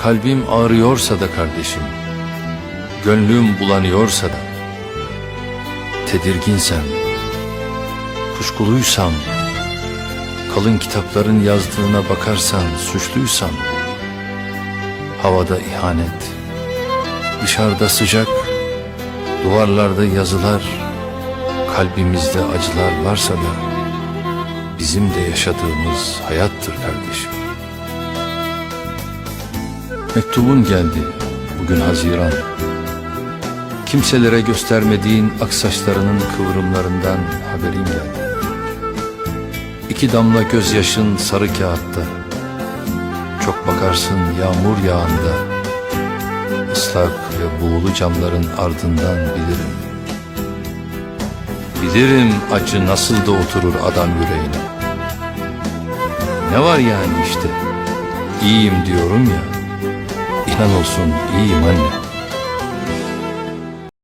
Kalbim ağrıyorsa da kardeşim, gönlüm bulanıyorsa da, tedirginsem, kuşkuluysam, kalın kitapların yazdığına bakarsan suçluysam, havada ihanet, dışarıda sıcak, duvarlarda yazılar, kalbimizde acılar varsa da, bizim de yaşadığımız hayattır kardeşim. Mektubun geldi bugün Haziran. Kimselere göstermediğin aksaçlarının kıvrımlarından haberim geldi. İki damla gözyaşın sarı kağıtta. Çok bakarsın yağmur yağında. Islak ve buğulu camların ardından bilirim. Bilirim acı nasıl da oturur adam yüreğine. Ne var yani işte? İyiyim diyorum ya. İnan olsun iyiyim.